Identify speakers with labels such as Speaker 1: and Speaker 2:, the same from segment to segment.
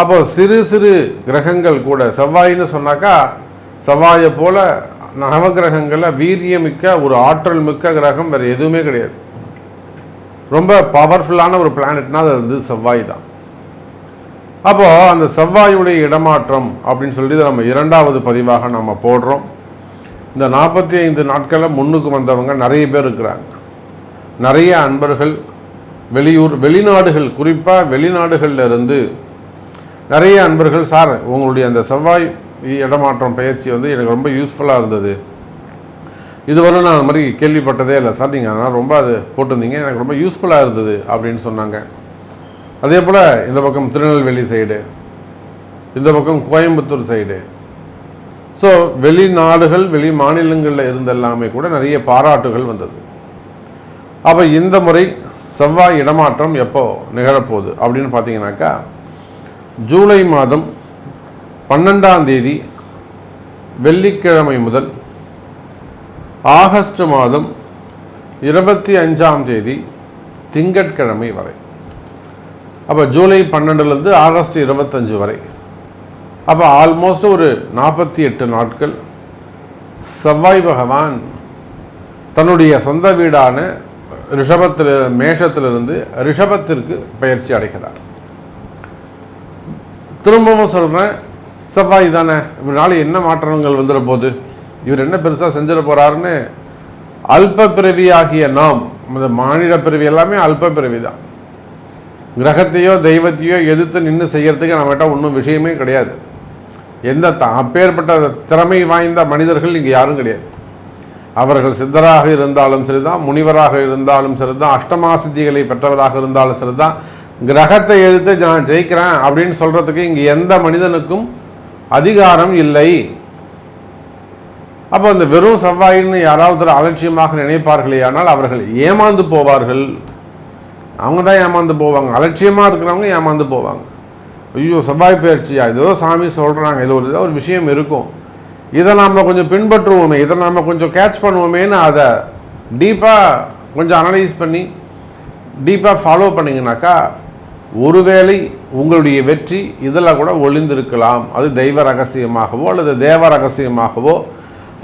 Speaker 1: அப்போ சிறு சிறு கிரகங்கள் கூட செவ்வாயின்னு சொன்னாக்கா செவ்வாயை போல நவகிரகங்களை வீரியமிக்க ஒரு ஆற்றல் மிக்க கிரகம் வேறு எதுவுமே கிடையாது. ரொம்ப பவர்ஃபுல்லான ஒரு பிளானட்னா அது வந்து செவ்வாய் தான். அப்போது அந்த செவ்வாயுடைய இடமாற்றம் அப்படின்னு சொல்லிட்டு நம்ம இரண்டாவது பதிவாக நம்ம போடுறோம். இந்த நாற்பத்தி ஐந்து நாட்களில் முன்னுக்கு வந்தவங்க நிறைய பேர் இருக்கிறாங்க. நிறைய அன்பர்கள் வெளியூர் வெளிநாடுகள் குறிப்பாக வெளிநாடுகளில் இருந்து நிறைய அன்பர்கள் சார் உங்களுடைய அந்த செவ்வாய் இடமாற்றம் பயிற்சி வந்து எனக்கு ரொம்ப யூஸ்ஃபுல்லாக இருந்தது. இதுவரை நான் அந்த மாதிரி கேள்விப்பட்டதே இல்லை. சார் நீங்கள் அதனால் ரொம்ப அது போட்டிருந்தீங்க. எனக்கு ரொம்ப யூஸ்ஃபுல்லாக இருந்தது அப்படின்னு சொன்னாங்க. அதே போல் இந்த பக்கம் திருநெல்வேலி சைடு இந்த பக்கம் கோயம்புத்தூர் சைடு ஸோ வெளிநாடுகள் வெளி மாநிலங்களில் இருந்த எல்லாமே கூட நிறைய பாராட்டுகள் வந்தது. அப்போ இந்த முறை செவ்வாய் இடமாற்றம் எப்போ நிகழப்போகுது அப்படின்னு பார்த்தீங்கன்னாக்கா ஜூலை மாதம் பன்னெண்டாம் தேதி வெள்ளிக்கிழமை முதல் ஆகஸ்ட் மாதம் இருபத்தி அஞ்சாம் தேதி திங்கட்கிழமை வரை. அப்போ ஜூலை பன்னெண்டுலேருந்து ஆகஸ்ட் இருபத்தஞ்சு வரை. அப்போ ஆல்மோஸ்ட் ஒரு நாற்பத்தி எட்டு நாட்கள் செவ்வாய் பகவான் தன்னுடைய சொந்த வீடான ரிஷபத்தில் மேஷத்திலிருந்து ரிஷபத்திற்கு பயிற்சி அடைகிறார். திரும்பவும் சொல்கிறேன் செவ்வாய் தானே இவரால் என்ன மாற்றங்கள் வந்துட போகுது இவர் என்ன பெருசாக செஞ்சிட போகிறாருன்னு அல்ப பிறவி ஆகிய நாம் இந்த மாநில பிறவி எல்லாமே அல்ப பிறவி தான் கிரகத்தையோ தெய்வத்தையோ எதிர்த்து நின்று செய்யறதுக்கு நம்மகிட்ட ஒன்றும் விஷயமே கிடையாது. எந்த த அப்பேற்பட்ட திறமை வாய்ந்த மனிதர்கள் இங்கே யாரும் கிடையாது. அவர்கள் சித்தராக இருந்தாலும் சரிதான் முனிவராக இருந்தாலும் சரிதான் அஷ்டமாசித்திகளை பெற்றவராக இருந்தாலும் சரிதான் கிரகத்தை எழுத்து நான் ஜெயிக்கிறேன் அப்படின்னு சொல்கிறதுக்கு இங்கே எந்த மனிதனுக்கும் அதிகாரம் இல்லை. அப்போ அந்த வெறும் செவ்வாயின்னு யாராவது அலட்சியமாக நினைப்பார்களே ஆனால் அவர்கள் ஏமாந்து போவார்கள். அவங்க தான் ஏமாந்து போவாங்க. அலட்சியமாக இருக்கிறவங்க ஏமாந்து போவாங்க. ஐயோ செவ்வாய் பயிற்சியா? ஏதோ சாமி சொல்கிறாங்க இது ஒரு ஒரு விஷயம் இருக்கும். இதை நாம் கொஞ்சம் பின்பற்றுவோமே. இதை நாம் கொஞ்சம் கேட்ச் பண்ணுவோமேன்னு அதை டீப்பாக கொஞ்சம் அனலைஸ் பண்ணி டீப்பாக ஃபாலோ பண்ணிங்கனாக்கா ஒருவேளை உங்களுடைய வெற்றி இதெல்லாம் கூட ஒளிந்திருக்கலாம். அது தெய்வ ரகசியமாகவோ அல்லது தேவ ரகசியமாகவோ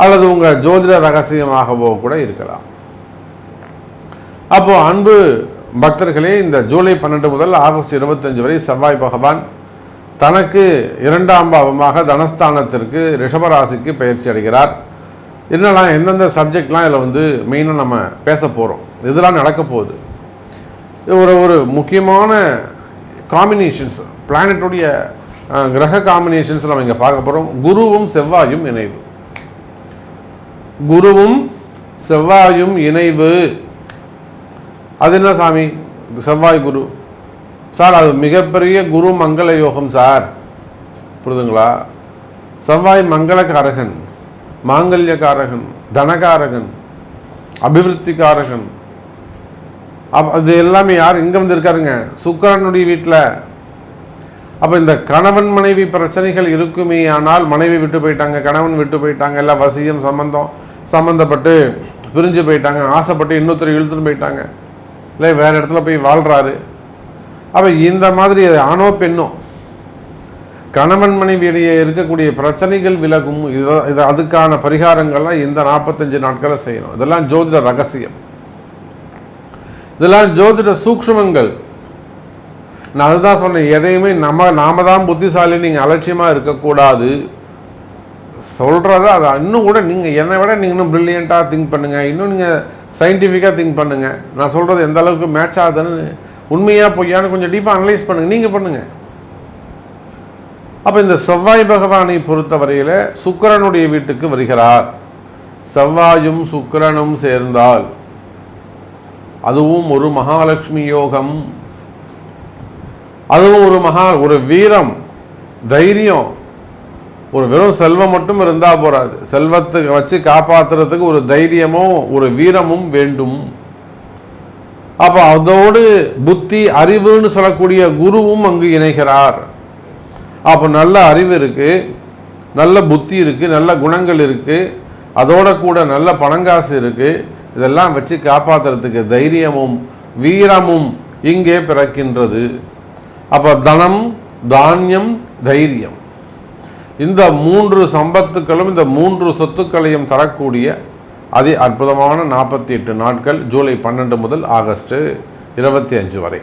Speaker 1: அல்லது உங்கள் ஜோதிட ரகசியமாகவோ கூட இருக்கலாம். அப்போது அன்பு பக்தர்களே இந்த ஜூலை பன்னெண்டு முதல் ஆகஸ்ட் இருபத்தஞ்சு வரை செவ்வாய் பகவான் தனக்கு இரண்டாம் பாவமாக தனஸ்தானத்திற்கு ரிஷபராசிக்கு பயிற்சி அடைகிறார். என்னெல்லாம் எந்தெந்த சப்ஜெக்ட்லாம் இதில் வந்து மெயினாக நம்ம பேச போகிறோம். இதெல்லாம் நடக்க போகுது. இது ஒரு ஒரு முக்கியமான காம்பினேஷன்ஸ் பிளானட்டுடைய கிரக காம்பினேஷன்ஸ் நம்ம இங்கே பார்க்க போகிறோம் குருவும் செவ்வாயும் இணைவு. குருவும் செவ்வாயும் இணைவு. அது என்ன சாமி? செவ்வாய் குரு. சார் அது மிகப்பெரிய குரு மங்கள யோகம் சார். புரிதுங்களா? செவ்வாய் மங்களக்காரகன் மாங்கல்யக்காரகன் தனகாரகன் அபிவிருத்திக்காரகன் அப் அது எல்லாமே யார்? இங்கே வந்து இருக்காருங்க சுக்கரனுடைய வீட்டில் அப்போ இந்த கணவன் மனைவி பிரச்சனைகள் இருக்குமே ஆனால் மனைவி விட்டு போயிட்டாங்க கணவன் விட்டு போயிட்டாங்க எல்லாம் வசியம் சம்பந்தம் சம்மந்தப்பட்டு பிரிஞ்சு போயிட்டாங்க ஆசைப்பட்டு இன்னொருத்தர் இழுத்துன்னு போயிட்டாங்க. இல்லை வேறு இடத்துல போய் வாழ்கிறாரு அப்போ இந்த மாதிரி ஆணோ பெண்ணோ கணவன் மனைவியிடையே இருக்கக்கூடிய பிரச்சனைகள் விலகும். இது இது அதுக்கான பரிகாரங்கள்லாம் இந்த நாற்பத்தஞ்சு நாட்களை செய்யணும். இதெல்லாம் ஜோதிட ரகசியம். இதெல்லாம் ஜோதிட சூக்ஷ்மங்கள். நான் அதுதான் சொன்னேன் எதையுமே நம்ம நாம தான் புத்திசாலி நீங்கள் அலட்சியமாக இருக்கக்கூடாது. சொல்கிறத அதை இன்னும் கூட நீங்கள் என்னை விட நீங்கள் இன்னும் ப்ரில்லியண்ட்டாக திங்க் பண்ணுங்கள் இன்னும் நீங்கள் சயின்டிஃபிக்காக திங்க் பண்ணுங்கள் நான் சொல்கிறது எந்த அளவுக்கு மேட்ச் ஆகுதுன்னு உண்மையாக பொய்யான்னு கொஞ்சம் டீப்பாக அனலைஸ் பண்ணுங்கள் நீங்கள் பண்ணுங்கள் அப்போ இந்த செவ்வாய் பகவானை பொறுத்தவரையில் சுக்கரனுடைய வீட்டுக்கு வருகிறார். செவ்வாயும் சுக்கிரனும் சேர்ந்தால். அதுவும் ஒரு மகாலட்சுமி யோகம். அதுவும் ஒரு மகா ஒரு வீரம் தைரியம். ஒரு வெறும் செல்வம் மட்டும் இருந்தால் போகாது செல்வத்துக்கு வச்சு காப்பாத்துறதுக்கு ஒரு தைரியமும் ஒரு வீரமும் வேண்டும். அப்போ அதோடு புத்தி அறிவுன்னு சொல்லக்கூடிய குருவும் அங்கு இணைகிறார். அப்போ நல்ல அறிவு இருக்கு நல்ல புத்தி இருக்கு நல்ல குணங்கள் இருக்கு அதோட கூட நல்ல பணங்காசு இருக்கு. இதெல்லாம் வச்சு காப்பாத்துறதுக்கு தைரியமும் வீரமும் இங்கே பிறக்கின்றது. அப்போ தனம் தானியம் தைரியம். இந்த மூன்று சம்பத்துக்களும் இந்த மூன்று சொத்துக்களையும் தரக்கூடிய அதி அற்புதமான நாற்பத்தி எட்டு நாட்கள் ஜூலை பன்னெண்டு முதல் ஆகஸ்ட் இருபத்தி அஞ்சு வரை.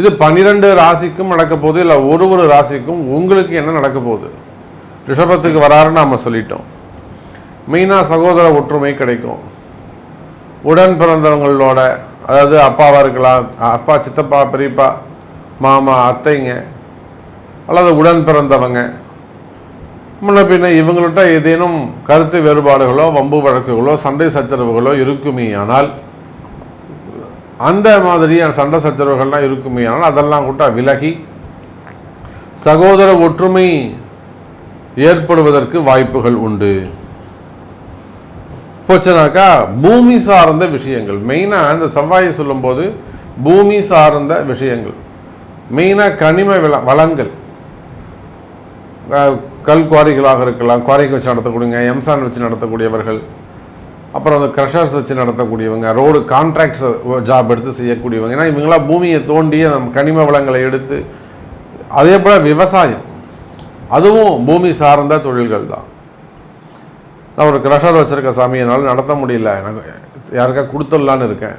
Speaker 1: இது பன்னிரெண்டு ராசிக்கும் நடக்க போகுது இல்லை ஒரு ஒரு ராசிக்கும் உங்களுக்கு என்ன நடக்க போகுது? ரிஷபத்துக்கு வராருன்னு நாம் சொல்லிட்டோம். மெயினாக சகோதர ஒற்றுமை கிடைக்கும். உடன் பிறந்தவங்களோட அதாவது அப்பாவாக இருக்கலாம் அப்பா சித்தப்பா பெரியப்பா மாமா அத்தைங்க அல்லது உடன் பிறந்தவங்க. முன்ன பின்ன இவங்கள்ட்ட ஏதேனும் கருத்து வேறுபாடுகளோ வம்பு வழக்குகளோ சண்டை சச்சரவுகளோ இருக்குமே ஆனால் அந்த மாதிரியான சண்டை சச்சரவுகள்லாம் இருக்குமே ஆனால் அதெல்லாம் கூட விலகி சகோதர ஒற்றுமை ஏற்படுவதற்கு வாய்ப்புகள் உண்டு. போச்சுனாக்கா பூமி சார்ந்த விஷயங்கள். மெயினாக இந்த செவ்வாயை சொல்லும்போது பூமி சார்ந்த விஷயங்கள். மெயினாக கனிம வில வளங்கள். கல் குவாரிகளாக இருக்கலாம். குவாரிக்கு வச்சு நடத்தக்கூடியவங்க எம்சான் வச்சு நடத்தக்கூடியவர்கள். அப்புறம் அந்த க்ரஷர்ஸ் வச்சு நடத்தக்கூடியவங்க ரோடு கான்ட்ராக்ட்ஸ் ஜாப் எடுத்து செய்யக்கூடியவங்க. ஏன்னா இவங்களாம் பூமியை தோண்டி அந்த கனிம வளங்களை எடுத்து அதே போல் விவசாயம். அதுவும் பூமி சார்ந்த தொழில்கள் தான் நான் ஒரு க்ரஷர் வச்சுருக்கேன் சாமி என்னால் நடத்த முடியல. எனக்கு யாருக்கா கொடுத்துடலான்னு இருக்கேன்.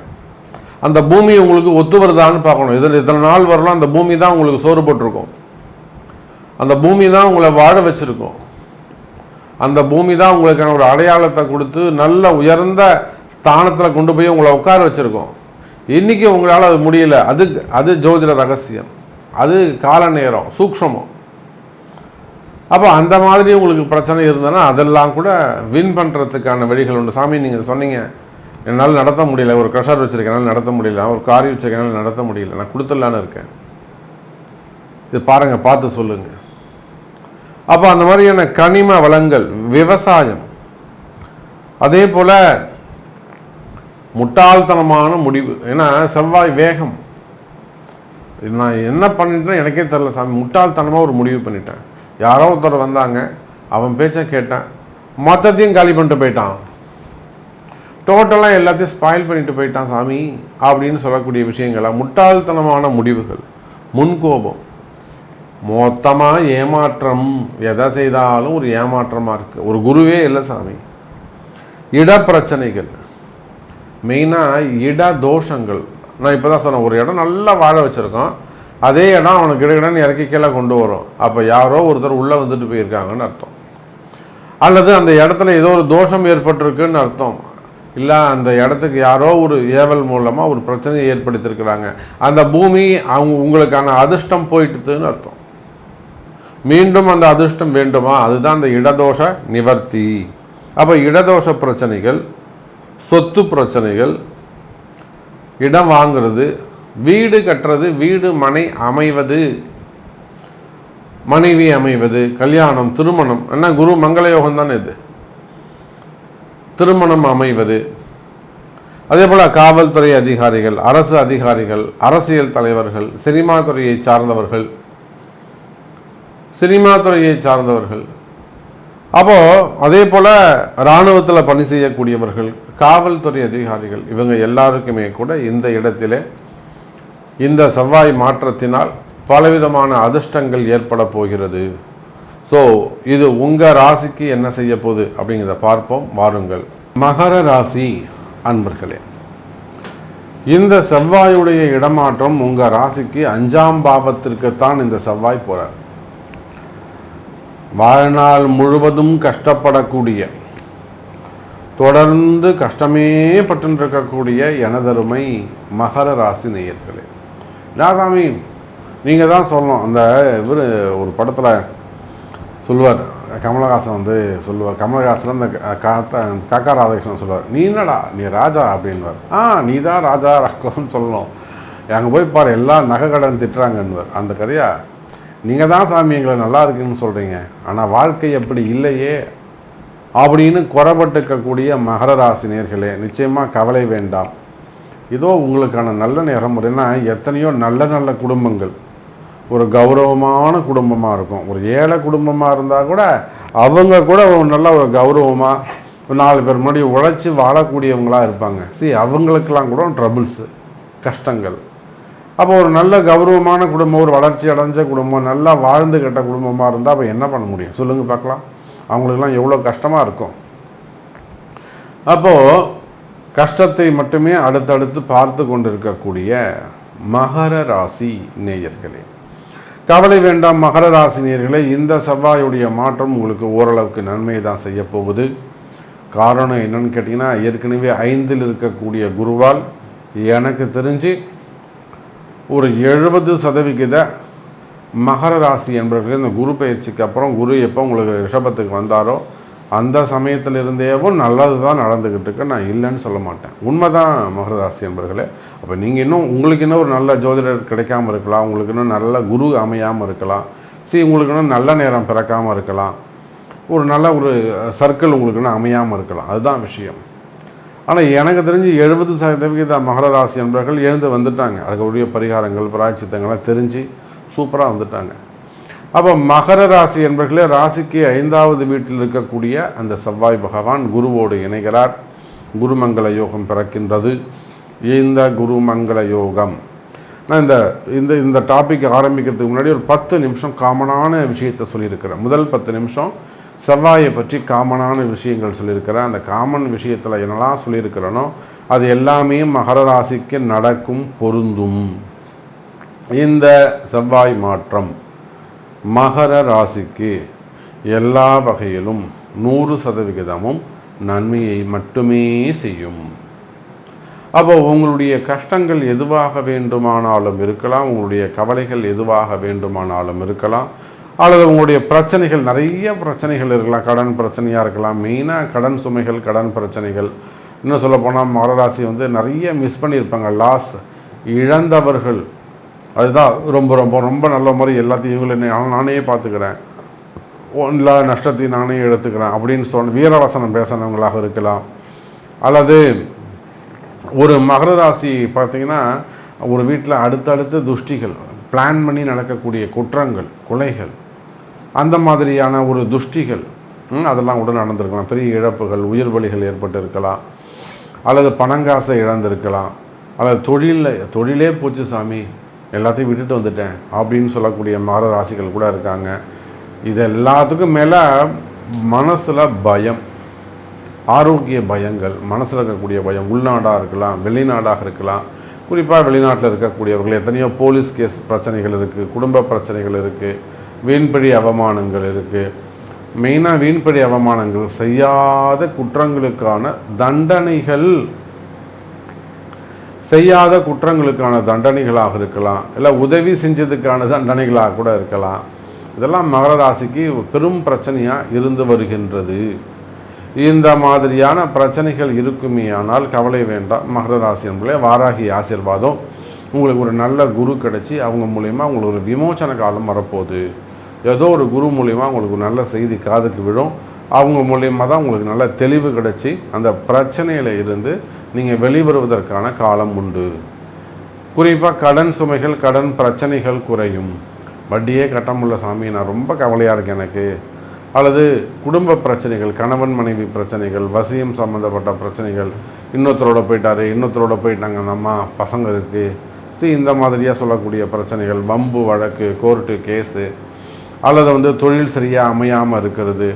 Speaker 1: அந்த பூமி உங்களுக்கு ஒத்து வருதான்னு பார்க்கணும். இதில் இத்தனை நாள் வரலாம் அந்த பூமி தான் உங்களுக்கு சோறு போட்டிருக்கும். அந்த பூமி தான் உங்களை வாழ வச்சுருக்கும். அந்த பூமி தான் உங்களுக்கான ஒரு அடையாளத்தை கொடுத்து நல்ல உயர்ந்த ஸ்தானத்தில் கொண்டு போய் உங்களை உட்கார வச்சுருக்கோம். இன்றைக்கி உங்களால் அது முடியல. அது அது ஜோதிட ரகசியம். அது கால நேரம் சூக்ஷமம். அப்போ அந்த மாதிரி உங்களுக்கு பிரச்சனை இருந்ததுன்னா அதெல்லாம் கூட வின் பண்ணுறதுக்கான வழிகள் உண்டு. சாமி நீங்கள் சொன்னீங்க என்னால் நடத்த முடியல. ஒரு க்ரெஷர் வச்சுருக்கனால நடத்த முடியல. ஒரு காரி வச்சுருக்கனால நடத்த முடியல. நான் கொடுத்துடலான்னு இருக்கேன். இது பாருங்கள் பார்த்து சொல்லுங்கள் அப்போ அந்த மாதிரியான கனிம வளங்கள் விவசாயம் அதே போல் முட்டாள்தனமான முடிவு. ஏன்னா செவ்வாய் வேகம். நான் என்ன பண்ணிட்டேன்னு எனக்கே தெரில சாமி. முட்டாள்தனமாக ஒரு முடிவு பண்ணிட்டேன். யாரோ ஒருத்தர் வந்தாங்க அவன் பேச்சை கேட்டேன். மொத்தத்தையும் காலி பண்ணிட்டு போயிட்டான். டோட்டலாக எல்லாத்தையும் ஸ்பாயில் பண்ணிட்டு போயிட்டான் சாமி அப்படின்னு சொல்லக்கூடிய விஷயங்களாக முட்டாள்தனமான முடிவுகள் முன்கோபம். மொத்தமாக ஏமாற்றம். எதை செய்தாலும் ஒரு ஏமாற்றமாக இருக்குது ஒரு குருவே இல்லை சாமி. இடப்பிரச்சனைகள். மெயினாக இட தோஷங்கள். நான் இப்போ தான் சொன்னேன் ஒரு இடம் நல்லா வாழ வச்சுருக்கோம். அதே இடம் அவனுக்கு கிடைக்கணும்னு இறக்கி கீழே கொண்டு வரும். அப்போ யாரோ ஒருத்தர் உள்ளே வந்துட்டு போயிருக்காங்கன்னு அர்த்தம். அல்லது அந்த இடத்துல ஏதோ ஒரு தோஷம் ஏற்பட்டிருக்குன்னு அர்த்தம். இல்லை அந்த இடத்துக்கு யாரோ ஒரு ஏவல் மூலமாக ஒரு பிரச்சனையை ஏற்படுத்தியிருக்கிறாங்க. அந்த பூமி அவங்க உங்களுக்கான அதிர்ஷ்டம் போயிட்டுதுன்னு அர்த்தம். மீண்டும் அந்த அதிர்ஷ்டம் வேண்டுமா? அதுதான் அந்த இடதோஷ நிவர்த்தி. அப்போ இடதோஷ பிரச்சனைகள் சொத்து பிரச்சனைகள் இடம் வாங்குறது வீடு கட்டுறது வீடு மனை அமைவது. மனைவி அமைவது கல்யாணம் திருமணம். என்ன குரு மங்கள யோகம் தானே இது? திருமணம் அமைவது. அதே போல் காவல்துறை அதிகாரிகள் அரசு அதிகாரிகள் அரசியல் தலைவர்கள் சினிமா துறையை சார்ந்தவர்கள். சினிமா துறையை சார்ந்தவர்கள். அப்போ அதே போல இராணுவத்தில் பணி செய்யக்கூடியவர்கள் காவல்துறை அதிகாரிகள் இவங்க எல்லாருக்குமே கூட இந்த இடத்திலே இந்த செவ்வாய் மாற்றத்தினால் பலவிதமான அதிர்ஷ்டங்கள் ஏற்பட போகிறது. ஸோ இது உங்கள் ராசிக்கு என்ன செய்ய போகுது அப்படிங்கிறத பார்ப்போம். வாருங்கள். மகர ராசி அன்பர்களே இந்த செவ்வாயுடைய இடமாற்றம் உங்கள் ராசிக்கு அஞ்சாம் பாவத்திற்குத்தான் இந்த செவ்வாய் போகிறார் வாழ்நாள் முழுவதும் கஷ்டப்படக்கூடிய தொடர்ந்து கஷ்டமே பட்டுருக்கக்கூடிய எனதருமை மகர ராசி நேயர்களே ராசாமி நீங்கள் தான் சொல்லணும். அந்த இவர் ஒரு படத்தில் சொல்லுவார். கமலஹாசன் வந்து சொல்லுவார். கமலஹாசன் அந்த காத்தா காக்கா ராதாகிருஷ்ணன் சொல்லுவார். நீ என்னடா? நீ ராஜா? அப்படின்வார் ஆ நீ தான் ராஜா ரக்கம்னு சொல்லணும். அங்கே போய் பாரு எல்லாம் நகை கடன் திட்டுறாங்கன்னுவார். அந்த கதையா? நீங்கள் தான் சாமி எங்களை நல்லா இருக்குன்னு சொல்கிறீங்க ஆனால் வாழ்க்கை அப்படி இல்லையே. அப்படின்னு குறப்பட்டுக்கக்கூடிய மகர ராசினியர்களே நிச்சயமாக கவலை வேண்டாம். இதோ உங்களுக்கான நல்ல நேரம். அப்படின்னா எத்தனையோ நல்ல நல்ல குடும்பங்கள். ஒரு கௌரவமான குடும்பமாக இருக்கும். ஒரு ஏழை குடும்பமாக இருந்தால் கூட அவங்க கூட ஒரு நல்ல ஒரு கௌரவமாக நாலு பேர் முன்னாடி உழைச்சி வாழக்கூடியவங்களாக இருப்பாங்க. சரி அவங்களுக்கெல்லாம் கூட ட்ரபிள்ஸு கஷ்டங்கள். அப்போ ஒரு நல்ல கௌரவமான குடும்பம் ஒரு வளர்ச்சி அடைஞ்ச குடும்பம் நல்லா வாழ்ந்து கெட்ட குடும்பமாக இருந்தால் அப்போ என்ன பண்ண முடியும்? சொல்லுங்கள் பார்க்கலாம். அவங்களுக்கெல்லாம் எவ்வளோ கஷ்டமாக இருக்கும். அப்போது கஷ்டத்தை மட்டுமே அடுத்தடுத்து பார்த்து கொண்டிருக்கக்கூடிய மகர ராசி நேயர்களே. கவலை வேண்டாம் மகர ராசி நேயர்களே. இந்த செவ்வாயுடைய மாற்றம் உங்களுக்கு ஓரளவுக்கு நன்மை தான் செய்ய போகுது. காரணம் என்னன்னு கேட்டிங்கன்னா ஏற்கனவே ஐந்தில் இருக்கக்கூடிய குருவால் எனக்கு தெரிஞ்சு ஒரு எழுபது சதவிகித மகர ராசி என்பவர்கள் இந்த குரு பயிற்சிக்கு அப்புறம் குரு எப்போ உங்களுக்கு ரிஷபத்துக்கு வந்தாரோ அந்த சமயத்தில் இருந்தேவும் நல்லது தான் நடந்துக்கிட்டு இருக்கு. நான் இல்லைன்னு சொல்ல மாட்டேன். உண்மை தான் ராசி என்பர்களே. அப்போ நீங்கள் இன்னும் உங்களுக்கு இன்னும் ஒரு நல்ல ஜோதிடர் கிடைக்காம இருக்கலாம். உங்களுக்கு இன்னும் நல்ல குரு அமையாமல் இருக்கலாம். சரி உங்களுக்கு இன்னும் நல்ல நேரம் பிறக்காமல் இருக்கலாம். ஒரு நல்ல ஒரு சர்க்கிள் உங்களுக்கு இன்னும் அமையாமல் இருக்கலாம். அதுதான் விஷயம். ஆனால் எனக்கு தெரிஞ்சு எழுபது சதவிகித மகர ராசி என்பர்கள் எழுந்து வந்துட்டாங்க. அதுக்குரிய பரிகாரங்கள் பிராய்ச்சித்தங்கள்லாம் தெரிஞ்சு சூப்பராக வந்துட்டாங்க. அப்போ மகர ராசி என்பர்களே ராசிக்கு ஐந்தாவது வீட்டில் இருக்கக்கூடிய அந்த செவ்வாய் பகவான் குருவோடு இணைகிறார். குருமங்கள யோகம் பிறக்கின்றது. இந்த குருமங்கள யோகம். நான் இந்த இந்த இந்த டாபிக் ஆரம்பிக்கிறதுக்கு முன்னாடி ஒரு பத்து நிமிஷம் காமனான விஷயத்தை சொல்லியிருக்கிறேன். முதல் பத்து நிமிஷம் செவ்வாயை பற்றி காமனான விஷயங்கள் சொல்லியிருக்கிறேன். அந்த காமன் விஷயத்தில் என்னெல்லாம் சொல்லியிருக்கிறேனோ அது எல்லாமே மகர ராசிக்கு நடக்கும் பொருந்தும். இந்த செவ்வாய் மாற்றம். மகர ராசிக்கு எல்லா வகையிலும் நூறு சதவிகிதமும் நன்மையை மட்டுமே செய்யும். அப்போ உங்களுடைய கஷ்டங்கள் எதுவாக வேண்டுமானாலும் இருக்கலாம் உங்களுடைய கவலைகள் எதுவாக வேண்டுமானாலும் இருக்கலாம் அல்லது உங்களுடைய பிரச்சனைகள் நிறைய பிரச்சனைகள் இருக்கலாம் கடன் பிரச்சனையாக இருக்கலாம் மெயினாக கடன் சுமைகள் கடன் பிரச்சனைகள். இன்னும் சொல்லப்போனால் மகர ராசி வந்து நிறைய மிஸ் பண்ணியிருப்பாங்க. லாஸ் இழந்தவர்கள் அதுதான் ரொம்ப ரொம்ப ரொம்ப நல்ல மாதிரி எல்லாத்தையும் இவங்களை நானே பார்த்துக்கிறேன். எல்லா நஷ்டத்தையும் நானே எடுத்துக்கிறேன் அப்படின்னு சொன்ன வீரவசனம் பேசினவங்களாக இருக்கலாம். அல்லது ஒரு மகர ராசி பார்த்தீங்கன்னா ஒரு வீட்டில் அடுத்தடுத்து துஷ்டிகள் பிளான் பண்ணி நடக்கக்கூடிய குற்றங்கள் கொலைகள் அந்த மாதிரியான ஒரு துஷ்டிகள் அதெல்லாம் உடன் நடந்திருக்கலாம். பெரிய இழப்புகள் உயிர் பலிகள் ஏற்பட்டு இருக்கலாம் அல்லது பணங்காசை இழந்திருக்கலாம். அல்லது தொழிலில் தொழிலே போச்சு சாமி. எல்லாத்தையும் விட்டுட்டு வந்துட்டேன் அப்படின்னு சொல்லக்கூடிய மாற ராசிகள் கூட இருக்காங்க. இது எல்லாத்துக்கும் மேலே மனசில் பயம். ஆரோக்கிய பயங்கள் மனசில் இருக்கக்கூடிய பயம். உள்நாடாக இருக்கலாம் வெளிநாடாக இருக்கலாம். குறிப்பாக வெளிநாட்டில் இருக்கக்கூடியவர்கள் எத்தனையோ போலீஸ் கேஸ் பிரச்சனைகள் இருக்குது குடும்ப பிரச்சனைகள் இருக்குது வீண்பழி அவமானங்கள் இருக்குது மெயினாக வீண்பழி அவமானங்கள் செய்யாத குற்றங்களுக்கான தண்டனைகள் செய்யாத குற்றங்களுக்கான தண்டனைகளாக இருக்கலாம் இல்லை உதவி செஞ்சதுக்கான தண்டனைகளாக கூட இருக்கலாம். இதெல்லாம் மகர ராசிக்கு பெரும் பிரச்சனையாக இருந்து வருகின்றது. இந்த மாதிரியான பிரச்சனைகள் இருக்குமே ஆனால் கவலை வேண்டாம். மகர ராசி என்பதே வாராகி ஆசீர்வாதம். உங்களுக்கு ஒரு நல்ல குரு கிடச்சி அவங்க மூலயமா உங்களுக்கு ஒரு விமோசன காலம் வரப்போகுது. ஏதோ ஒரு குரு மூலயமா உங்களுக்கு நல்ல செய்தி காதுக்கு விழும். அவங்க மூலியமாக தான் உங்களுக்கு நல்ல தெளிவு கிடைச்சி அந்த பிரச்சனையில் இருந்து நீங்கள் வெளிவருவதற்கான காலம் உண்டு. குறிப்பாக கடன் சுமைகள் கடன் பிரச்சனைகள் குறையும். வட்டியே கட்ட முடியல சாமி நான் ரொம்ப கவலையாக இருக்கேன் எனக்கு. அல்லது குடும்ப பிரச்சனைகள் கணவன் மனைவி பிரச்சனைகள் வசியம் சம்மந்தப்பட்ட பிரச்சனைகள். இன்னொருத்தரோட போயிட்டாரு இன்னொருத்தரோட போயிட்டாங்க அந்த அம்மா பசங்க இருக்குது ஸோ இந்த மாதிரியாக சொல்லக்கூடிய பிரச்சனைகள் வம்பு வழக்கு கோர்ட்டு கேஸு. அல்லது வந்து தொழில் சரியாக அமையாமல் இருக்கிறது.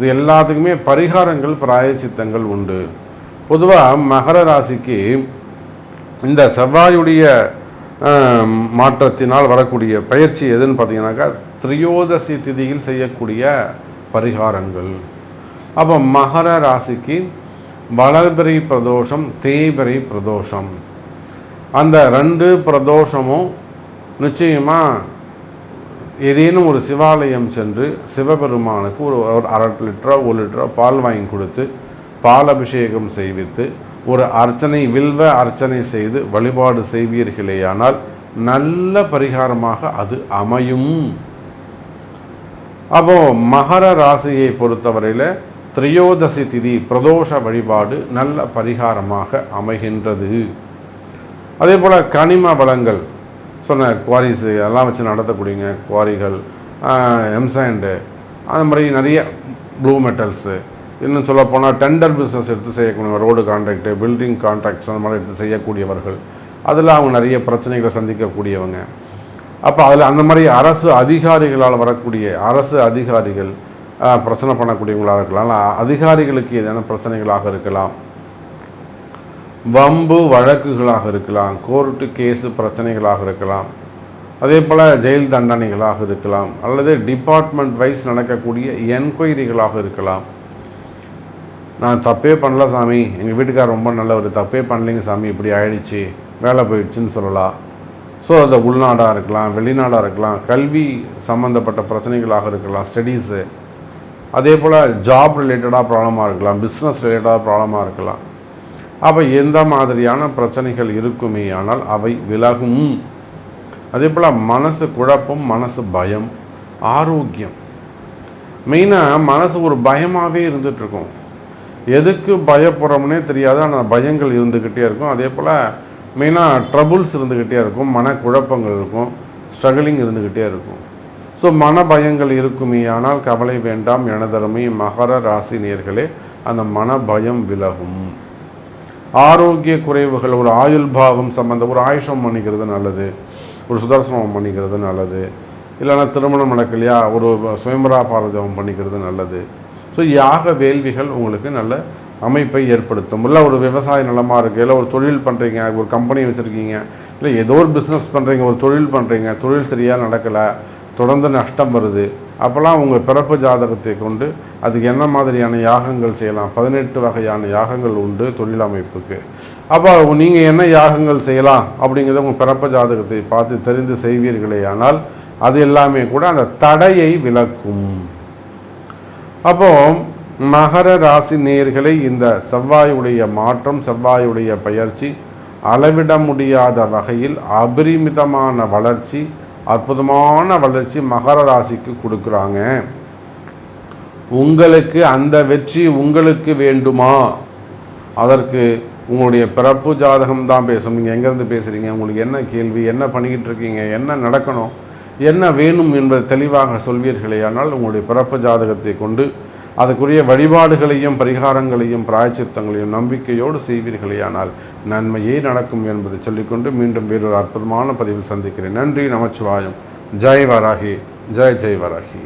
Speaker 1: இது எல்லாத்துக்குமே பரிகாரங்கள் பிராயச்சித்தங்கள் உண்டு. பொதுவாக மகர ராசிக்கு இந்த செவ்வாயுடைய மாற்றத்தினால் வரக்கூடிய பயிற்சி எதுன்னு பார்த்தீங்கன்னாக்கா திரியோதசி திதியில் செய்யக்கூடிய பரிகாரங்கள். அப்போ மகர ராசிக்கு வளர்பிறை பிரதோஷம் தேய்பிறை பிரதோஷம். அந்த ரெண்டு பிரதோஷமும் நிச்சயமாக ஏதேனும் ஒரு சிவாலயம் சென்று சிவபெருமானுக்கு ஒரு ஒரு அரை லிட்டரோ ஒரு லிட்டரோ பால் வாங்கி கொடுத்து பால் அபிஷேகம் செய்வித்து ஒரு அர்ச்சனை வில்வ அர்ச்சனை செய்து வழிபாடு செய்வீர்களேயானால் நல்ல பரிகாரமாக அது அமையும். அப்போ மகர ராசியை பொறுத்தவரையில் திரியோதசி திதி பிரதோஷ வழிபாடு நல்ல பரிகாரமாக அமைகின்றது. அதே போல் கனிம வளங்கள் சொன்ன குவாரிஸ் எல்லாம் வச்சு நடத்தக்கூடியங்க குவாரிகள் எம்சாண்டு அந்த மாதிரி நிறைய ப்ளூ மெட்டல்ஸு இன்னும் சொல்லப்போனால் டெண்டர் பிஸ்னஸ் எடுத்து செய்யக்கூடிய ரோடு கான்ட்ராக்டு பில்டிங் கான்ட்ராக்ட்ஸ் அந்த மாதிரி எடுத்து செய்யக்கூடியவர்கள். அதில் அவங்க நிறைய பிரச்சனைகளை சந்திக்கக்கூடியவங்க. அப்போ அதில் அந்த மாதிரி அரசு அதிகாரிகளால் வரக்கூடிய அரசு அதிகாரிகள் பிரச்சனை பண்ணக்கூடியவங்களாக இருக்கலாம் அதிகாரிகளுக்கு எதான பிரச்சனைகளாக இருக்கலாம். வம்பு வழக்குகளாக இருக்கலாம் கோர்ட்டு கேஸு பிரச்சனைகளாக இருக்கலாம் அதே போல் ஜெயில் தண்டனைகளாக இருக்கலாம் அல்லது டிபார்ட்மெண்ட் வைஸ் நடக்கக்கூடிய என்கொயரிகளாக இருக்கலாம். நான் தப்பே பண்ணல சாமி. எங்கள் வீட்டுக்கார் ரொம்ப நல்லவர். தப்பே பண்ணலைங்க சாமி. இப்படி ஆயிடுச்சு. வேலை போயிடுச்சுன்னு சொல்லலாம். ஸோ அது உள்நாடாக இருக்கலாம் வெளிநாடாக இருக்கலாம் கல்வி சம்மந்தப்பட்ட பிரச்சனைகளாக இருக்கலாம் ஸ்டடீஸு அதே போல் ஜாப் ரிலேட்டடாக ப்ராப்ளமாக இருக்கலாம் பிஸ்னஸ் ரிலேட்டடாக ப்ராப்ளமாக இருக்கலாம். அப்போ எந்த மாதிரியான பிரச்சனைகள் இருக்குமே ஆனால் அவை விலகும். அதே போல் மனசு குழப்பம் மனசு பயம் ஆரோக்கியம். மெயினாக மனசு ஒரு பயமாகவே இருந்துகிட்ருக்கும். எதுக்கு பயப்படுறோம்னே தெரியாது ஆனால் பயங்கள் இருந்துக்கிட்டே இருக்கும். அதே போல் மெயினாக ட்ரபுள்ஸ் இருந்துக்கிட்டே இருக்கும் மனக்குழப்பங்கள் இருக்கும் ஸ்ட்ரகிளிங் இருந்துக்கிட்டே இருக்கும். ஸோ மன பயங்கள் இருக்குமே ஆனால் கவலை வேண்டாம் எனதருமை மகர ராசி நேர்களே அந்த மன பயம் விலகும். ஆரோக்கிய குறைவுகள் ஒரு ஆயுள் பாவம் சம்பந்த ஒரு ஆயுஷம் பண்ணிக்கிறது நல்லது ஒரு சுதர்சனம் பண்ணிக்கிறது நல்லது. இல்லைன்னா திருமணம் நடக்கலையா ஒரு சுயம்பரா பாரதம் பண்ணிக்கிறது நல்லது. ஸோ யாக வேள்விகள் உங்களுக்கு நல்ல அமைப்பை ஏற்படுத்தும். இல்லை ஒரு விவசாய நிலமாக இருக்குது இல்லை ஒரு தொழில் பண்ணுறீங்க ஒரு கம்பெனி வச்சுருக்கீங்க இல்லை ஏதோ ஒரு பிஸ்னஸ் பண்ணுறீங்க ஒரு தொழில் பண்ணுறீங்க தொழில் சரியாக நடக்கலை தொடர்ந்து நஷ்டம் வருது அப்போல்லாம் உங்கள் பிறப்பு ஜாதகத்தை கொண்டு அதுக்கு என்ன மாதிரியான யாகங்கள் செய்யலாம்? பதினெட்டு வகையான யாகங்கள் உண்டு தொழில் அமைப்புக்கு. அப்போ நீங்கள் என்ன யாகங்கள் செய்யலாம்? அப்படிங்கிறத உங்கள் பிறப்பு ஜாதகத்தை பார்த்து தெரிந்து செய்வீர்களே ஆனால் அது எல்லாமே கூட அந்த தடையை விளக்கும் அப்போ மகர ராசி நேர்களை இந்த செவ்வாயுடைய மாற்றம் செவ்வாயுடைய பயிற்சி அளவிட முடியாத வகையில் அபரிமிதமான வளர்ச்சி அற்புதமான வளர்ச்சி மகர ராசிக்கு கொடுக்குறாங்க. உங்களுக்கு அந்த வெற்றி உங்களுக்கு வேண்டுமா? அதற்கு உங்களுடைய பிறப்பு ஜாதகம் தான் பேசும். நீங்கள் எங்கேருந்து பேசுகிறீங்க உங்களுக்கு என்ன கேள்வி? என்ன பண்ணிக்கிட்டு இருக்கீங்க? என்ன நடக்கணும்? என்ன வேணும் என்பதை தெளிவாக சொல்வீர்களே. ஆனால் உங்களுடைய பிறப்பு ஜாதகத்தை கொண்டு அதுக்குரிய வழிபாடுகளையும் பரிகாரங்களையும் பிராயச்சித்தங்களையும் நம்பிக்கையோடு செய்வீர்களே. ஆனால் நன்மையே நடக்கும் என்பதை சொல்லிக்கொண்டு மீண்டும் வேறொரு அற்புதமான பதிவில் சந்திக்கிறேன். நன்றி நமச்சிவாயம். ஜெய் வராகி ஜெய் ஜெய் வராகி.